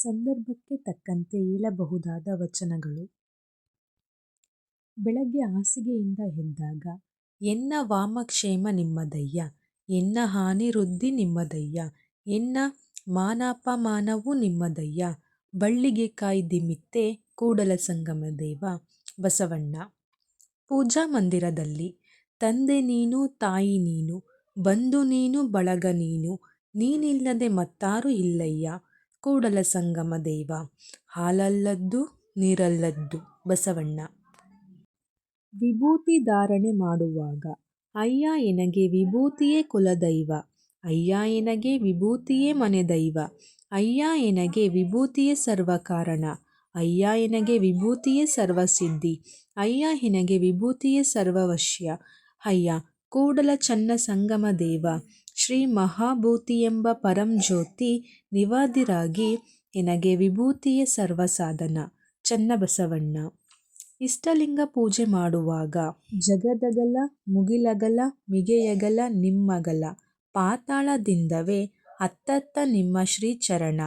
ಸಂದರ್ಭಕ್ಕೆ ತಕ್ಕಂತೆ ಹೇಳಬಹುದಾದ ವಚನಗಳು. ಬೆಳಗ್ಗೆ ಹಾಸಿಗೆಯಿಂದ ಎದ್ದಾಗ, ಎನ್ನ ವಾಮಕ್ಷೇಮ ನಿಮ್ಮದಯ್ಯ ಎನ್ನ ಹಾನಿ ವೃದ್ಧಿ ನಿಮ್ಮದಯ್ಯ ಎನ್ನ ಮಾನಾಪಮಾನವು ನಿಮ್ಮದಯ್ಯ ಬಳ್ಳಿಗೆ ಕಾಯ್ದಿಮಿತ್ತೆ ಕೂಡಲ ಸಂಗಮ ದೇವ, ಬಸವಣ್ಣ. ಪೂಜಾ ಮಂದಿರದಲ್ಲಿ, ತಂದೆ ನೀನು, ತಾಯಿ ನೀನು, ಬಂಧು ನೀನು, ಬಳಗ ನೀನು, ನೀನಿಲ್ಲದೆ ಮತ್ತಾರು ಇಲ್ಲಯ್ಯ ಕೂಡಲ ಸಂಗಮ ದೇವ, ಹಾಲಲ್ಲದ್ದು ನೀರಲ್ಲದ್ದು ಬಸವಣ್ಣ. ವಿಭೂತಿ ಧಾರಣೆ ಮಾಡುವಾಗ, ಅಯ್ಯ ಎನಗೆ ವಿಭೂತಿಯೇ ಕುಲದೈವ, ಅಯ್ಯ ಎನಗೆ ವಿಭೂತಿಯೇ ಮನೆದೈವ, ಅಯ್ಯ ಎನಗೆ ವಿಭೂತಿಯೇ ಸರ್ವಕಾರಣ, ಅಯ್ಯ ಎನಗೆ ವಿಭೂತಿಯೇ ಸರ್ವಸಿದ್ಧಿ, ಅಯ್ಯ ಎನಗೆ ವಿಭೂತಿಯೇ ಸರ್ವವಶ್ಯ. ಅಯ್ಯ, ಕೂಡಲ ಚನ್ನ ಸಂಗಮ ದೇವ ಶ್ರೀ ಮಹಾಭೂತಿ ಎಂಬ ಪರಂಜ್ಯೋತಿ ನಿವಾದಿರಾಗಿ ನಿನಗೆ ವಿಭೂತಿಯೇ ಸರ್ವಸಾಧನ. ಚನ್ನಬಸವಣ್ಣ. ಇಷ್ಟಲಿಂಗ ಪೂಜೆ ಮಾಡುವಾಗ ಜಗದಗಲ, ಮುಗಿಲಗಲ, ಮಿಗೆಯಗಲ, ನಿಮ್ಮಗಲ, ಪಾತಾಳದಿಂದವೇ ಅತ್ತತ್ತ ನಿಮ್ಮ ಶ್ರೀ ಚರಣ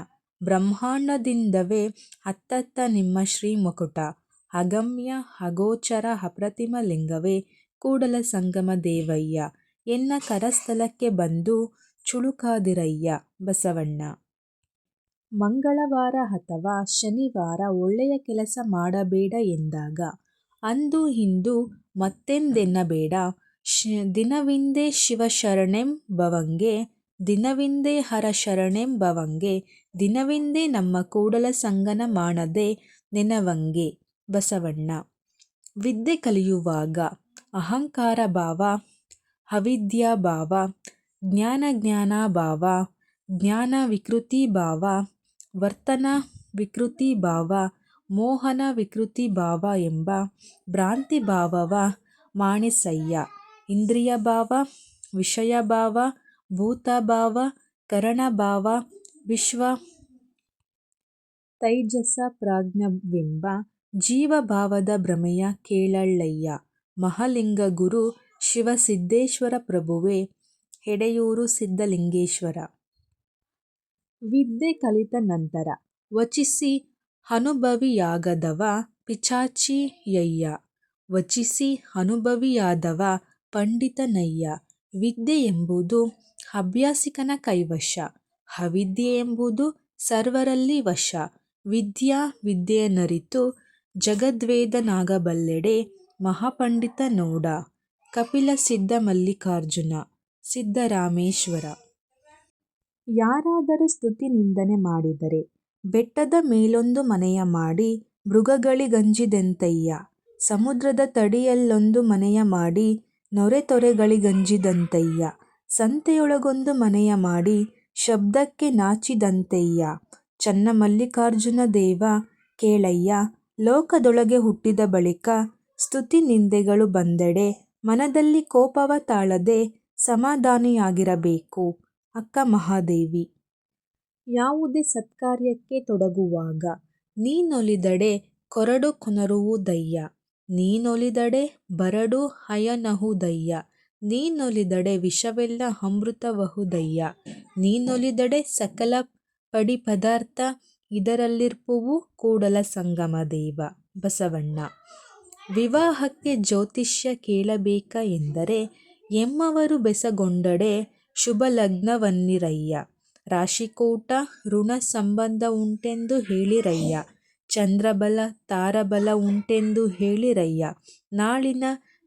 ಬ್ರಹ್ಮಾಂಡದಿಂದವೇ ಅತ್ತತ್ತ ನಿಮ್ಮ ಶ್ರೀ ಮುಕುಟ ಅಗಮ್ಯ ಅಗೋಚರ ಅಪ್ರತಿಮ ಲಿಂಗವೇ ಕೂಡಲ ಸಂಗಮ ದೇವಯ್ಯ. ಎನ್ನ ಕರಸ್ಥಲಕ್ಕೆ ಬಂದು ಚುಳುಕಾದಿರಯ್ಯ ಬಸವಣ್ಣ. ಮಂಗಳವಾರ ಅಥವಾ ಶನಿವಾರ ಒಳ್ಳೆಯ ಕೆಲಸ ಮಾಡಬೇಡ ಎಂದಾಗ, ಅಂದು ಇಂದು ಮತ್ತೆಂದೆನ್ನಬೇಡ ದಿನವಿಂದೇ ಶಿವಶರಣೆಂಬವಂಗೆ ದಿನವಿಂದೇ ಹರಶರಣೆಂಬವಂಗೆ ದಿನವಿಂದೇ ನಮ್ಮ ಕೂಡಲ ಸಂಗನ ಮಾಡದೆ ನೆನವಂಗೆ ಬಸವಣ್ಣ. ವಿದ್ಯೆ ಕಲಿಯುವಾಗ ಅಹಂಕಾರ ಭಾವ ಅವಿದ್ಯಾಭಾವ ಜ್ಞಾನ ಜ್ಞಾನಾಭಾವ ಜ್ಞಾನ ವಿಕೃತಿ ಭಾವ, ವರ್ತನ ವಿಕೃತಿ ಭಾವ, ಮೋಹನ ವಿಕೃತಿ ಭಾವ ಎಂಬ ಭ್ರಾಂತಿ ಭಾವವ ಮಾಣಿಸಯ್ಯ. ಇಂದ್ರಿಯ ಭಾವ, ವಿಷಯ ಭಾವ ಭೂತಭಾವ ಕರಣಭಾವ ವಿಶ್ವ ತೈಜಸ ಪ್ರಾಜ್ಞವೆಂಬ ಜೀವಭಾವದ ಭ್ರಮೆಯ ಕೇಳಳ್ಳಯ್ಯ. ಮಹಾಲಿಂಗಗುರು ಶಿವಸಿದ್ದೇಶ್ವರ ಪ್ರಭುವೇ, ಹೆಡೆಯೂರು ಸಿದ್ಧಲಿಂಗೇಶ್ವರ. ವಿದ್ಯೆ ಕಲಿತ ನಂತರ ವಚಿಸಿ ಅನುಭವಿಯಾಗದವ ಪಿಶಾಚಿಯಯ್ಯ ವಚಿಸಿ ಅನುಭವಿಯಾದವ ಪಂಡಿತನಯ್ಯ ವಿದ್ಯೆ ಎಂಬುದು ಅಭ್ಯಾಸಿಕನ ಕೈವಶ. ಅವಿದ್ಯೆ ಎಂಬುದು ಸರ್ವರಲ್ಲಿ ವಶ. ವಿದ್ಯಾ ವಿದ್ಯೆಯನ್ನರಿತು ಜಗದ್ವೇದನಾಗಬಲ್ಲೆಡೆ ಮಹಾಪಂಡಿತ ನೋಡ. ಕಪಿಲ ಸಿದ್ಧ ಮಲ್ಲಿಕಾರ್ಜುನ ಸಿದ್ದರಾಮೇಶ್ವರ ಯಾರಾದರೂ ಸ್ತುತಿ ನಿಂದನೆ ಮಾಡಿದರೆ, ಬೆಟ್ಟದ ಮೇಲೊಂದು ಮನೆಯ ಮಾಡಿ ಮೃಗಗಳಿಗಂಜಿದೆಂತಯ್ಯ ಸಮುದ್ರದ ತಡಿಯಲ್ಲೊಂದು ಮನೆಯ ಮಾಡಿ ನೊರೆತೊರೆಗಳಿಗಂಜಿದಂತಯ್ಯ ಸಂತೆಯೊಳಗೊಂದು ಮನೆಯ ಮಾಡಿ ಶಬ್ದಕ್ಕೆ ನಾಚಿದಂತಯ್ಯ. ಚನ್ನಮಲ್ಲಿಕಾರ್ಜುನ ದೇವ, ಕೇಳಯ್ಯ, ಲೋಕದೊಳಗೆ ಹುಟ್ಟಿದ ಬಳಿಕ ಸ್ತುತಿ ನಿಂದೆಗಳು ಬಂದೆಡೆ. ಮನದಲ್ಲಿ ಕೋಪವ ತಾಳದೆ ಸಮಾಧಾನಿಯಾಗಿರಬೇಕು, ಅಕ್ಕ ಮಹಾದೇವಿ. ಯಾವುದೇ ಸತ್ಕಾರ್ಯಕ್ಕೆ ತೊಡಗುವಾಗ ನೀನೊಲಿದಡೆ ಕೊರಡು ಕೊನರುವುದಯ್ಯ ನೀನೊಲಿದಡೆ ಬರಡು ಅಯನಹುದಯ್ಯ ನೀನೊಲಿದಡೆ ವಿಷವೆಲ್ಲ ಅಮೃತವಹುದಯ್ಯ ನೀನೊಲಿದಡೆ ಸಕಲ ಪಡಿ ಪದಾರ್ಥ ಇದರಲ್ಲಿರ್ಪುವು ಕೂಡಲ ಸಂಗಮ ದೇವ ಬಸವಣ್ಣ. ವಿವಾಹಕ್ಕೆ ಜ್ಯೋತಿಷ್ಯ ಕೇಳಬೇಕ ಎಂದರೆ, ಎಮ್ಮವರು ಬೆಸಗೊಂಡಡೆ ಶುಭಲಗ್ನವನ್ನಿರಯ್ಯ ರಾಶಿಕೂಟ ಋಣ ಸಂಬಂಧ ಉಂಟೆಂದು ಹೇಳಿರಯ್ಯ. ಚಂದ್ರಬಲ, ತಾರಬಲ ಉಂಟೆಂದು ಹೇಳಿರಯ್ಯ. ನಾಳಿನ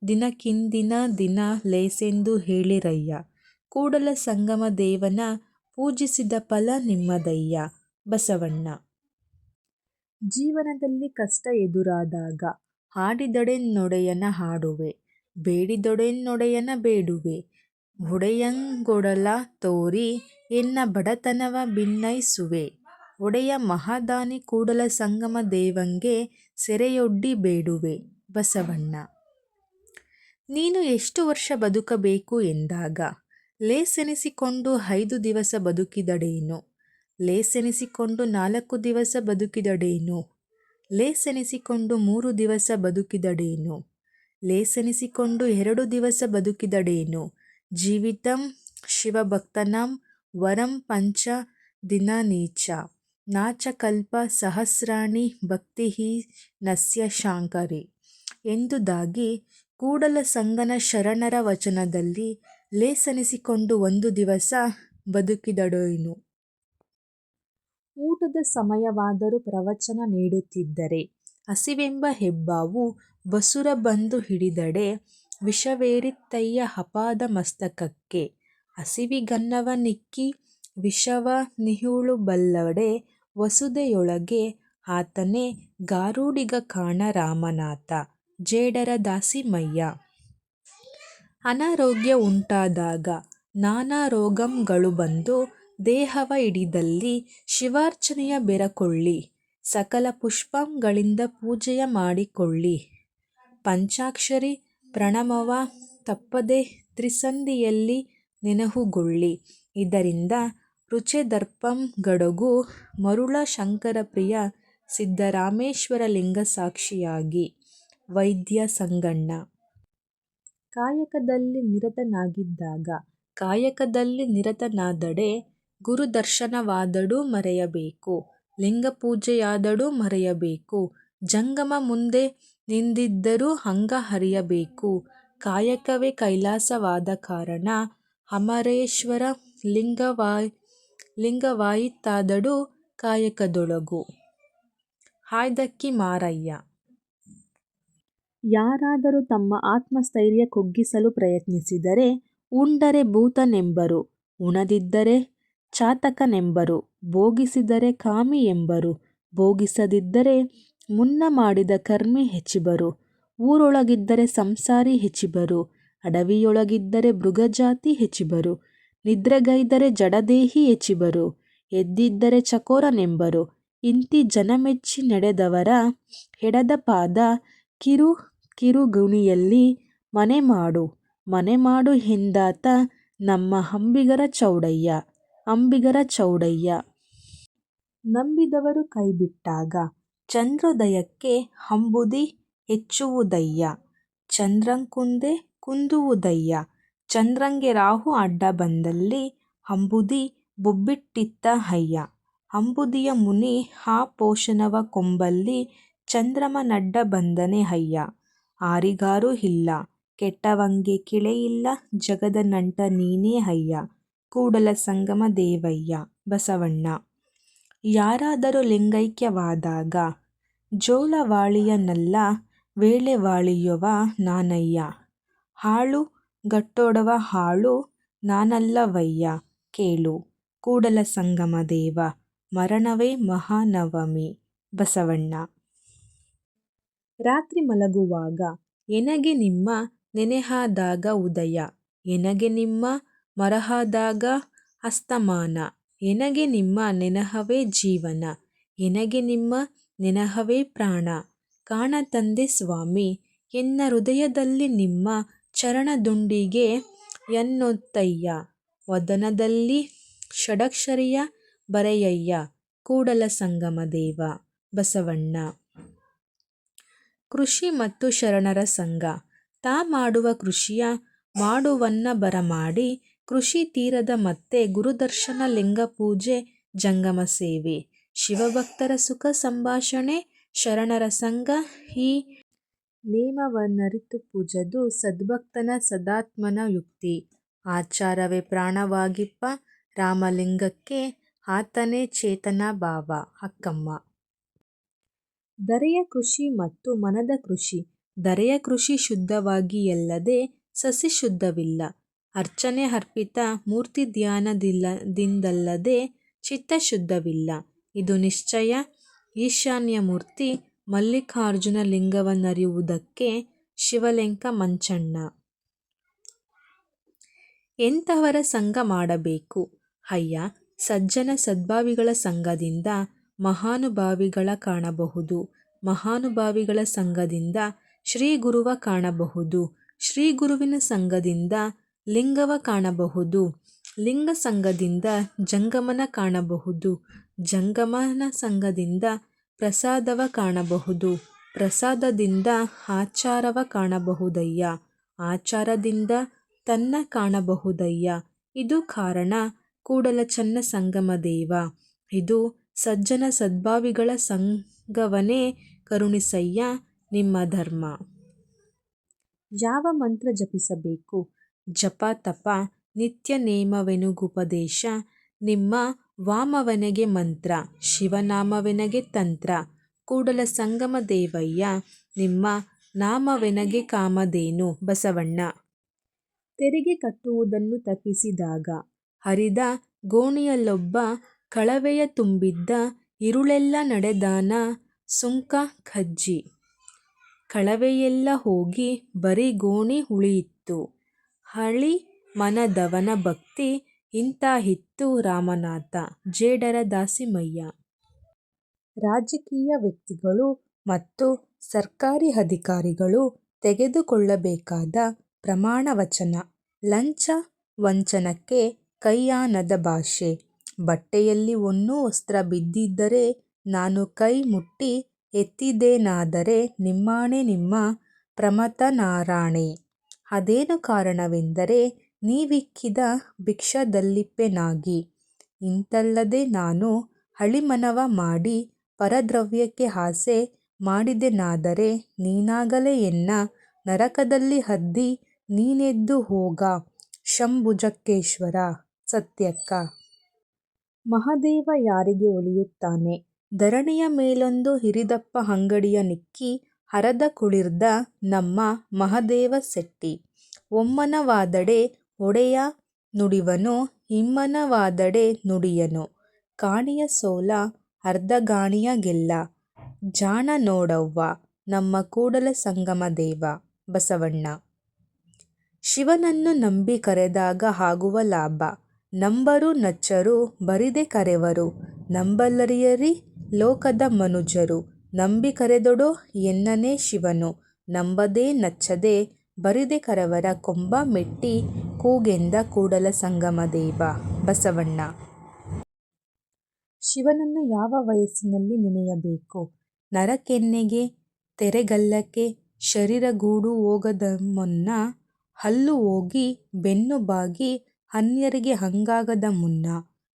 ದಿನಕ್ಕಿಂದಿನ ದಿನ ಲೇಸೆಂದು ಹೇಳಿರಯ್ಯ. ಕೂಡಲ ಸಂಗಮ ದೇವನ ಪೂಜಿಸಿದ ಫಲ ನಿಮ್ಮದಯ್ಯ. ಬಸವಣ್ಣ. ಜೀವನದಲ್ಲಿ ಕಷ್ಟ ಎದುರಾದಾಗ ಹಾಡಿದೊಡೆನ್ನೊಡೆಯನ ಹಾಡುವೆ, ಬೇಡಿದೊಡೆನ್ನೊಡೆಯನ ಬೇಡುವೆ. ಒಡೆಯಂಗೊಡಲ ತೋರಿ ಎನ್ನ ಬಡತನವ ಭಿನ್ನೈಸುವೆ ಒಡೆಯ ಮಹಾದಾನಿ ಕೂಡಲ ಸಂಗಮ ದೇವಂಗೆ ಸೆರೆಯೊಡ್ಡಿ ಬೇಡುವೆ, ಬಸವಣ್ಣ. ನೀನು ಎಷ್ಟು ವರ್ಷ ಬದುಕಬೇಕು ಎಂದಾಗ, ಲೇಸೆನಿಸಿಕೊಂಡು ಐದು ದಿವಸ ಬದುಕಿದಡೇನು? ಲೇಸೆನಿಸಿಕೊಂಡು ನಾಲ್ಕು ದಿವಸ ಬದುಕಿದಡೇನು? ಲೇಸೆನಿಸಿಕೊಂಡು ಮೂರು ದಿವಸ ಬದುಕಿದಡೇನು? ಲೇಸೆನಿಸಿಕೊಂಡು ಎರಡು ದಿವಸ ಬದುಕಿದಡೇನು? ಜೀವಿತಂ ಶಿವಭಕ್ತನಾಂ ವರಂ ಪಂಚ ದಿನ ನೀಚ ಕಲ್ಪ ಸಹಸ್ರಾಣಿ ಭಕ್ತಿಹಿ ನಸ್ಯ ಶಾಂಕರಿ. ಎಂದುದಾಗಿ ಕೂಡಲ ಸಂಗನ ಶರಣರ ವಚನದಲ್ಲಿ ಲೇಸನಿಸಿಕೊಂಡು ಒಂದು ದಿವಸ ಬದುಕಿದಡೇನು? ಊಟದ ಸಮಯವಾದರೂ ಪ್ರವಚನ ನೀಡುತ್ತಿದ್ದರೆ. ಹಸಿವೆಂಬ ಹೆಬ್ಬಾವು ಬಸುರ ಬಂದು ಹಿಡಿದಡೆ ವಿಷವೇರಿತ್ತಯ್ಯ ಹಪಾದ ಮಸ್ತಕಕ್ಕೆ. ಹಸಿವಿಗನ್ನವ ನಿಕ್ಕಿ ವಿಷವ ನಿಹುಳು ಬಲ್ಲಡೆ ವಸುದೆಯೊಳಗೆ ಆತನೇ ಗಾರುಡಿಗ ಕಾಣ ರಾಮನಾಥ. ಜೇಡರ ದಾಸಿಮಯ್ಯ ಅನಾರೋಗ್ಯ ಉಂಟಾದಾಗ ನಾನಾ ರೋಗಂಗಳು ಬಂದು ದೇಹವ ಹಿಡಿದಲ್ಲಿ ಶಿವಾರ್ಚನೆಯ ಬೆರಕೊಳ್ಳಿ, ಸಕಲ ಪುಷ್ಪಂಗಳಿಂದ ಪೂಜೆಯ ಮಾಡಿಕೊಳ್ಳಿ. ಪಂಚಾಕ್ಷರಿ ಪ್ರಣಮವ ತಪ್ಪದೆ ತ್ರಿಸಂಧಿಯಲ್ಲಿ ನೆನಹುಗೊಳ್ಳಿ. ಇದರಿಂದ ರುಚೆದರ್ಪಗಡಗು ಮರುಳ ಶಂಕರಪ್ರಿಯ ಸಿದ್ದರಾಮೇಶ್ವರ ಲಿಂಗಸಾಕ್ಷಿಯಾಗಿ. ವೈದ್ಯ ಸಂಗಣ್ಣ. ಕಾಯಕದಲ್ಲಿ ನಿರತನಾಗಿದ್ದಾಗ, ಕಾಯಕದಲ್ಲಿ ನಿರತನಾದಡೆ ಗುರುದರ್ಶನವಾದಡೂ ಮರೆಯಬೇಕು. ಲಿಂಗಪೂಜೆಯಾದಡೂ ಮರೆಯಬೇಕು. ಜಂಗಮ ಮುಂದೆ ನಿಂದಿದ್ದರೂ ಹಂಗ ಹರಿಯಬೇಕು. ಕಾಯಕವೇ ಕೈಲಾಸವಾದ ಕಾರಣ ಅಮರೇಶ್ವರ ಲಿಂಗವಾಯಿತಾದಡೂ ಕಾಯಕದೊಳಗು. ಹಾಯ್ದಕ್ಕಿ ಮಾರಯ್ಯ. ಯಾರಾದರೂ ತಮ್ಮ ಆತ್ಮಸ್ಥೈರ್ಯ ಕುಗ್ಗಿಸಲು ಪ್ರಯತ್ನಿಸಿದರೆ ಉಂಡರೆ ಭೂತನೆಂಬರು. ಉಣದಿದ್ದರೆ ಚಾತಕನೆಂಬರು, ಭೋಗಿಸಿದರೆ ಕಾಮಿ ಎಂಬರು, ಭೋಗಿಸದಿದ್ದರೆ ಮುನ್ನ ಮಾಡಿದ ಕರ್ಮಿ ಹೆಚ್ಚಿಬರು, ಊರೊಳಗಿದ್ದರೆ ಸಂಸಾರಿ ಹೆಚ್ಚಿಬರು, ಅಡವಿಯೊಳಗಿದ್ದರೆ ಮೃಗಜಾತಿ ಹೆಚ್ಚಿಬರು, ನಿದ್ರೆಗೈದರೆ ಜಡದೇಹಿ ಹೆಚ್ಚಿಬರು, ಎದ್ದಿದ್ದರೆ ಚಕೋರನೆಂಬರು, ಇಂತಿ ಜನಮೆಚ್ಚಿ ನಡೆದವರ ಹೆಡದ ಪಾದ ಕಿರು ಕಿರುಗುಣಿಯಲ್ಲಿ ಮನೆ ಮಾಡು ಮನೆ ಮಾಡು ಎಂದಾತ ನಮ್ಮ ಅಂಬಿಗರ ಚೌಡಯ್ಯ. ಅಂಬಿಗರ ಚೌಡಯ್ಯ. ನಂಬಿದವರು ಕೈಬಿಟ್ಟಾಗ ಚಂದ್ರೋದಯಕ್ಕೆ ಅಂಬುದಿ ಹೆಚ್ಚುವುದಯ್ಯ. ಚಂದ್ರಂಕುಂದೆ ಕುಂದುವುದಯ್ಯ. ಚಂದ್ರಂಗೆ ರಾಹು ಅಡ್ಡ ಬಂದಲ್ಲಿ ಅಂಬುದಿ ಬೊಬ್ಬಿಟ್ಟಿತ್ತ ಅಯ್ಯ ಅಂಬುದಿಯ ಮುನಿ ಆ ಪೋಷಣವ ಕೊಂಬಲ್ಲಿ ಚಂದ್ರಮನಡ್ಡ ಬಂದನೆ ಅಯ್ಯ ಆರಿಗಾರು ಇಲ್ಲ. ಕೆಟ್ಟವಂಗೆ ಕಿಳೆಯಿಲ್ಲ ಜಗದ ನಂಟ ನೀನೇ ಅಯ್ಯ ಕೂಡಲ ಸಂಗಮ ದೇವಯ್ಯ, ಬಸವಣ್ಣ. ಯಾರಾದರೂ ಲಿಂಗೈಕ್ಯವಾದಾಗ ಜೋಳವಾಳಿಯನಲ್ಲ ವೇಳೆವಾಳಿಯವ ನಾನಯ್ಯ. ಹಾಳು ಗಟ್ಟೋಡವ ಹಾಳು ನಾನಲ್ಲವಯ್ಯ, ಕೇಳು. ಕೂಡಲ ಸಂಗಮ ದೇವ, ಮರಣವೇ ಮಹಾನವಮಿ, ಬಸವಣ್ಣ. ರಾತ್ರಿ ಮಲಗುವಾಗ, ಎನಗೆ ನಿಮ್ಮ ನೆನೆಹಾದಾಗ ಉದಯ, ಎನಗೆ ನಿಮ್ಮ ಮರಹಾದಾಗ ಅಸ್ತಮಾನ ಎನಗೆ ನಿಮ್ಮ ನೆನಹವೇ ಜೀವನ. ಎನಗೆ ನಿಮ್ಮ ನೆನಹವೇ ಪ್ರಾಣ. ಕಾಣ ತಂದೆ ಸ್ವಾಮಿ, ಎನ್ನ ಹೃದಯದಲ್ಲಿ ನಿಮ್ಮ ಚರಣದುಂಡಿಗೆ ಎನ್ನೊತ್ತಯ್ಯ. ವದನದಲ್ಲಿ ಷಡಕ್ಷರಿಯ ಬರೆಯಯ್ಯ. ಕೂಡಲ ಸಂಗಮ ದೇವ, ಬಸವಣ್ಣ. ಕೃಷಿ ಮತ್ತು ಶರಣರ ಸಂಘ. ತಾ ಮಾಡುವ ಕೃಷಿಯ ಮಾಡುವನ್ನ ಬರಮಾಡಿ ಕೃಷಿ ತೀರದ ಮತ್ತೆ ಗುರುದರ್ಶನ ಲಿಂಗ ಪೂಜೆ, ಜಂಗಮ ಸೇವೆ. ಶಿವಭಕ್ತರ ಸುಖ ಸಂಭಾಷಣೆ, ಶರಣರ ಸಂಘ ಈ ನೇಮವನರಿತು ಪೂಜದು ಸದ್ಭಕ್ತನ ಸದಾತ್ಮನ ಯುಕ್ತಿ. ಆಚಾರವೇ ಪ್ರಾಣವಾಗಿಪ್ಪ, ರಾಮಲಿಂಗಕ್ಕೆ ಆತನೇ ಚೇತನ ಭಾವ, ಅಕ್ಕಮ್ಮ. ದರೆಯ ಕೃಷಿ ಮತ್ತು ಮನದ ಕೃಷಿ. ದರೆಯ ಕೃಷಿ ಶುದ್ಧವಾಗಿ ಎಲ್ಲದೆ ಸಸಿ ಶುದ್ಧವಿಲ್ಲ. ಅರ್ಚನೆ ಅರ್ಪಿತ ಮೂರ್ತಿ ಧ್ಯಾನದಿಲ್ಲ ಚಿತ್ತ ಶುದ್ಧವಿಲ್ಲ ಇದು ನಿಶ್ಚಯ. ಈಶಾನ್ಯ ಮೂರ್ತಿ ಮಲ್ಲಿಕಾರ್ಜುನ ಲಿಂಗವನ್ನರಿಯುವುದಕ್ಕೆ ಶಿವಲೆಂಕ ಮಂಚಣ್ಣ. ಎಂಥವರ ಸಂಘ ಮಾಡಬೇಕು? ಅಯ್ಯ, ಸಜ್ಜನ ಸದ್ಭಾವಿಗಳ ಸಂಘದಿಂದ ಮಹಾನುಭಾವಿಗಳ ಕಾಣಬಹುದು. ಮಹಾನುಭಾವಿಗಳ ಸಂಘದಿಂದ ಶ್ರೀಗುರುವ ಕಾಣಬಹುದು. ಶ್ರೀಗುರುವಿನ ಸಂಘದಿಂದ ಲಿಂಗವ ಕಾಣಬಹುದು. ಲಿಂಗ ಸಂಘದಿಂದ ಜಂಗಮನ ಕಾಣಬಹುದು. ಜಂಗಮನ ಸಂಘದಿಂದ ಪ್ರಸಾದವ ಕಾಣಬಹುದು. ಪ್ರಸಾದದಿಂದ ಆಚಾರವ ಕಾಣಬಹುದಯ್ಯ. ಆಚಾರದಿಂದ ತನ್ನ ಕಾಣಬಹುದಯ್ಯ. ಇದು ಕಾರಣ ಕೂಡಲ ಚನ್ನಸಂಗಮ ದೇವ. ಇದು ಸಜ್ಜನ ಸದ್ಭಾವಿಗಳ ಸಂಗವನೇ ಕರುಣಿಸಯ್ಯ ನಿಮ್ಮ ಧರ್ಮ. ಯಾವ ಮಂತ್ರ ಜಪಿಸಬೇಕು? ಜಪ ತಪ ನಿತ್ಯ ನೇಮವೆನುಗುಪದೇಶ ನಿಮ್ಮ ವಾಮವನೆಗೆ ಮಂತ್ರ ಶಿವನಾಮವೆನಗೆ ತಂತ್ರ ಕೂಡಲ ಸಂಗಮ ದೇವಯ್ಯ ನಿಮ್ಮ ನಾಮವೆನಗೆ ಕಾಮಧೇನು ಬಸವಣ್ಣ. ತೆರಿಗೆ ಕಟ್ಟುವುದನ್ನು ತಪ್ಪಿಸಿದಾಗ ಹರಿದ ಗೋಣಿಯಲ್ಲೊಬ್ಬ ಕಳವೆಯ ತುಂಬಿದ್ದ ಇರುಳೆಲ್ಲ ನಡೆದಾನ ಸುಂಕ ಖಜ್ಜಿ ಕಳವೆಯೆಲ್ಲ ಹೋಗಿ ಬರೀ ಗೋಣಿ ಉಳಿಯಿತು ಹಳಿ ಮನದವನ ಭಕ್ತಿ ಇಂತಾಹಿತ್ತು ರಾಮನಾಥ, ಜೇಡರ ದಾಸಿಮಯ್ಯ. ರಾಜಕೀಯ ವ್ಯಕ್ತಿಗಳು ಮತ್ತು ಸರ್ಕಾರಿ ಅಧಿಕಾರಿಗಳು ತೆಗೆದುಕೊಳ್ಳಬೇಕಾದ ಪ್ರಮಾಣ ವಚನ. ಲಂಚ ವಂಚನಕ್ಕೆ ಕೈಯಾನದ ಭಾಷೆ. ಬಟ್ಟೆಯಲ್ಲಿ ಒನ್ನೂ ವಸ್ತ್ರ ಬಿದ್ದಿದ್ದರೆ ನಾನು ಕೈ ಮುಟ್ಟಿ ಎತ್ತಿದ್ದೇನಾದರೆ ನಿಮ್ಮಾಣೆ ನಿಮ್ಮ ಪ್ರಮಥನಾರಾಣೆ. ಅದೇನು ಕಾರಣವೆಂದರೆ ನೀವಿಕ್ಕಿದ ಭಿಕ್ಷದಲ್ಲಿಪ್ಪೆನಾಗಿ. ಇಂತಲ್ಲದೆ ನಾನು ಹಳಿಮನವ ಮಾಡಿ ಪರದ್ರವ್ಯಕ್ಕೆ ಆಸೆ ಮಾಡಿದೆನಾದರೆ ನೀನಾಗಲೇ ಎನ್ನ ನರಕದಲ್ಲಿ ಹದ್ದಿ ನೀನೆದ್ದು ಹೋಗ ಶಂಭುಜಕ್ಕೇಶ್ವರ ಸತ್ಯಕ್ಕ. ಮಹದೇವ ಯಾರಿಗೆ ಒಲಿಯುತ್ತಾನೆ? ಧರಣಿಯ ಮೇಲೊಂದು ಹಿರಿದಪ್ಪ ಅಂಗಡಿಯ ನಿಕ್ಕಿ ಹರದ ಕುಳಿರ್ದ ನಮ್ಮ ಮಹದೇವ ಸೆಟ್ಟಿ ಒಮ್ಮನವಾದಡೆ ಒಡೆಯ ನುಡಿವನು, ಹಿಮ್ಮನವಾದಡೆ ನುಡಿಯನು. ಕಾಣಿಯ ಸೋಲ ಅರ್ಧಗಾಣಿಯ ಗೆಲ್ಲ. ಜಾಣ ನೋಡವ್ವ, ನಮ್ಮ ಕೂಡಲ ಸಂಗಮ ದೇವ. ಬಸವಣ್ಣ. ಶಿವನನ್ನು ನಂಬಿ ಕರೆದಾಗ ಆಗುವ ಲಾಭ. ನಂಬರು ನಚ್ಚರು, ಬರಿದೆ ಕರೆವರು. ನಂಬಲರಿಯರಿ ಲೋಕದ ಮನುಜರು. ನಂಬಿ ಕರೆದೊಡೋ ಎನ್ನನೆ ಶಿವನು. ನಂಬದೆ ನಚ್ಚದೆ ಬರಿದೆ ಕರವರ ಕೊಂಬ ಮೆಟ್ಟಿ ಕೂಗೆಂದ ಕೂಡಲ ಸಂಗಮ ದೇವ. ಬಸವಣ್ಣ. ಶಿವನನ್ನು ಯಾವ ವಯಸ್ಸಿನಲ್ಲಿ ನೆನೆಯಬೇಕು? ನರಕೆನ್ನೆಗೆ, ತೆರೆಗಲ್ಲಕ್ಕೆ, ಶರೀರಗೂಡು ಹೋಗದಮುನ್ನ, ಹಲ್ಲು ಹೋಗಿ, ಬೆನ್ನು ಬಾಗಿ, ಅನ್ಯರಿಗೆ ಹಂಗಾಗದ ಮುನ್ನ,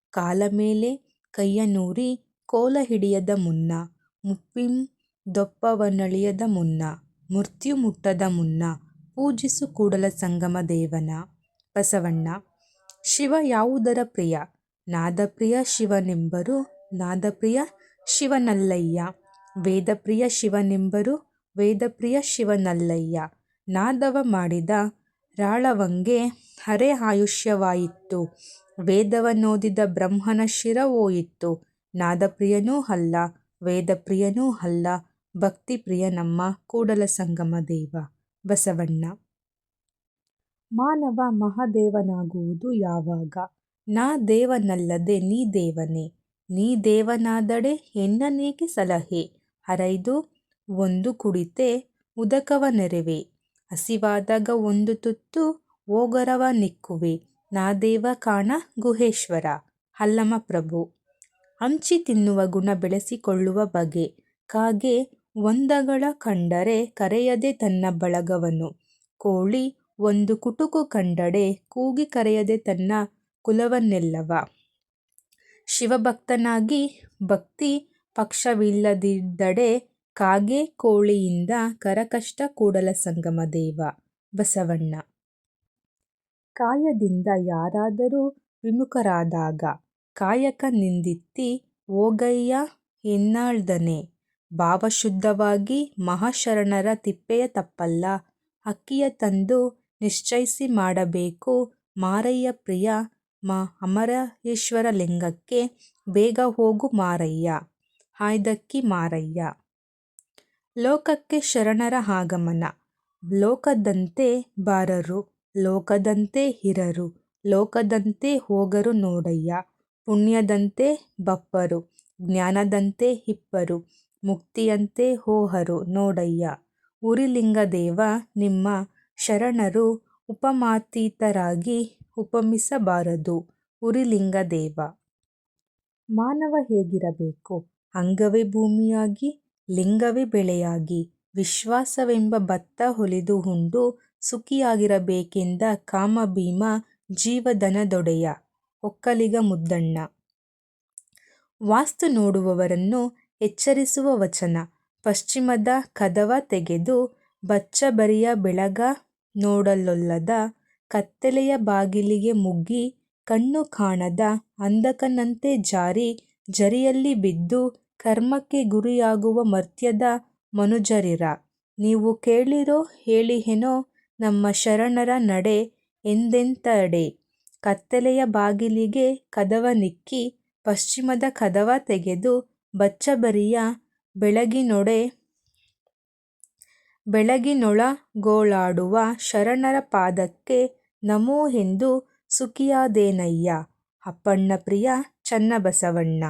ಕಾಲ ಮೇಲೆ ಕೈಯ ನೂರಿ, ಕೋಲ ಹಿಡಿಯದ ಮುನ್ನ ಮುಪ್ಪಿಂ ದೊಪ್ಪವನಳಿಯದ ಮುನ್ನ, ಮೃತ್ಯು ಮುಟ್ಟದ ಮುನ್ನ ಪೂಜಿಸು ಕೂಡಲ ಸಂಗಮ ದೇವನ ಬಸವಣ್ಣ. ಶಿವ ಯಾವುದರ ಪ್ರಿಯ? ನಾದಪ್ರಿಯ ಶಿವನೆಂಬರು ನಾದಪ್ರಿಯ ಶಿವನಲ್ಲಯ್ಯ. ವೇದಪ್ರಿಯ ಶಿವನೆಂಬರು ವೇದಪ್ರಿಯ ಶಿವನಲ್ಲಯ್ಯ. ನಾದವ ಮಾಡಿದ ರಾಳವಂಗೆ ಹರೆ ಆಯುಷ್ಯವಾಯಿತು ವೇದವನ್ನೋದಿದ ಬ್ರಹ್ಮನ ಶಿರವೋಯಿತ್ತು ಹೋಯಿತು ನಾದಪ್ರಿಯನೂ ಅಲ್ಲ. ವೇದಪ್ರಿಯನೂ ಅಲ್ಲ, ಭಕ್ತಿಪ್ರಿಯ ನಮ್ಮ ಕೂಡಲ ಸಂಗಮ ದೇವ. ಬಸವಣ್ಣ. ಮಾನವ ಮಹಾದೇವನಾಗುವುದು ಯಾವಾಗ? ನಾ ದೇವನಲ್ಲದೆ ನೀ ದೇವನೇ. ನೀ ದೇವನಾದಡೆ ಎನ್ನನೇಕೆ ಸಲಹೆ? ಹರೈದು ಒಂದು ಕುಡಿತೆ ಉದಕವ ನೆರವೆ. ಹಸಿವಾದಾಗ ಒಂದು ತುತ್ತು ಓಗರವ ನಿಕ್ಕುವೆ. ನಾ ದೇವ ಕಾಣ ಗುಹೇಶ್ವರ. ಹಲ್ಲಮ ಪ್ರಭು. ಹಂಚಿ ತಿನ್ನುವ ಗುಣ ಬೆಳೆಸಿಕೊಳ್ಳುವ ಬಗೆ. ಕಾಗೆ ಒಂದಗಳ ಕಂಡರೆ ಕರೆಯದೆ ತನ್ನ ಬಳಗವನು. ಕೋಳಿ ಒಂದು ಕುಟುಕು ಕಂಡಡೆ ಕೂಗಿ ಕರೆಯದೆ ತನ್ನ ಕುಲವನ್ನೆಲ್ಲವ. ಶಿವಭಕ್ತನಾಗಿ ಭಕ್ತಿ ಪಕ್ಷವಿಲ್ಲದಿದ್ದಡೆ ಕಾಗೆ ಕೋಳಿಯಿಂದ ಕರಕಷ್ಟ ಕೂಡಲ ಸಂಗಮ ದೇವ. ಬಸವಣ್ಣ. ಕಾಯದಿಂದ ಯಾರಾದರೂ ವಿಮುಖರಾದಾಗ ಕಾಯಕ ನಿಂದಿತ್ತಿ, ಓಗಯ್ಯ ಎನ್ನಾಳ್ದನೆ ಭಾವಶುದ್ಧವಾಗಿ ಮಹಾಶರಣರ ತಿಪ್ಪೆಯ ತಪ್ಪಲ್ಲ. ಅಕ್ಕಿಯ ತಂದು ನಿಶ್ಚಯಿಸಿ ಮಾಡಬೇಕು. ಮಾರಯ್ಯ ಪ್ರಿಯ, ಮ ಅಮರೇಶ್ವರ ಲಿಂಗಕ್ಕೆ ಬೇಗ ಹೋಗು ಮಾರಯ್ಯ. ಆಯ್ದಕ್ಕಿ ಮಾರಯ್ಯ. ಲೋಕಕ್ಕೆ ಶರಣರ ಆಗಮನ. ಲೋಕದಂತೆ ಬಾರರು. ಲೋಕದಂತೆ ಹಿರರು. ಲೋಕದಂತೆ ಹೋಗರು ನೋಡಯ್ಯ. ಪುಣ್ಯದಂತೆ ಬಪ್ಪರು, ಜ್ಞಾನದಂತೆ ಹಿಪ್ಪರು, ಮುಕ್ತಿಯಂತೆ ಹೋಹರು, ನೋಡಯ್ಯ. ಉರಿಲಿಂಗದೇವ, ನಿಮ್ಮ ಶರಣರು ಉಪಮಾತೀತರಾಗಿ ಉಪಮಿಸಬಾರದು, ಉರಿಲಿಂಗದೇವ. ಮಾನವ ಹೇಗಿರಬೇಕು? ಅಂಗವೇ ಭೂಮಿಯಾಗಿ, ಲಿಂಗವೇ ಬೆಳೆಯಾಗಿ, ವಿಶ್ವಾಸವೆಂಬ ಭತ್ತ ಹೊಲಿದು ಉಂಡು ಸುಖಿಯಾಗಿರಬೇಕೆಂದ ಕಾಮಭೀಮ ಜೀವಧನದೊಡೆಯ. ಒಕ್ಕಲಿಗ ಮುದ್ದಣ್ಣ. ವಾಸ್ತು ನೋಡುವವರನ್ನು ಎಚ್ಚರಿಸುವ ವಚನ. ಪಶ್ಚಿಮದ ಕದವ ತೆಗೆದು ಬಚ್ಚಬರಿಯ ಬೆಳಗ ನೋಡಲೊಲ್ಲದ ಕತ್ತಲೆಯ ಬಾಗಿಲಿಗೆ ಮುಗ್ಗಿ ಕಣ್ಣು ಕಾಣದ ಅಂಧಕನಂತೆ ಜಾರಿ ಜರಿಯಲ್ಲಿ ಬಿದ್ದು ಕರ್ಮಕ್ಕೆ ಗುರಿಯಾಗುವ ಮರ್ತ್ಯದ ಮನುಜರಿರ. ನೀವು ಕೇಳಿರೋ ಹೇಳಿಹೆನೋ ನಮ್ಮ ಶರಣರ ನಡೆ ಎಂದೆಂತಡೆ. ಕತ್ತಲೆಯ ಬಾಗಿಲಿಗೆ ಕದವ ನಿಕ್ಕಿ ಪಶ್ಚಿಮದ ಕದವ ತೆಗೆದು ಬಚ್ಚಬರಿಯ ಬೆಳಗಿನೊಡೆ ಬೆಳಗಿನೊಳಗೋಳಾಡುವ ಶರಣರ ಪಾದಕ್ಕೆ ನಮೋ ಎಂದು ಸುಖಿಯಾದೇನಯ್ಯ. ಅಪ್ಪಣ್ಣ ಪ್ರಿಯ ಚನ್ನಬಸವಣ್ಣ.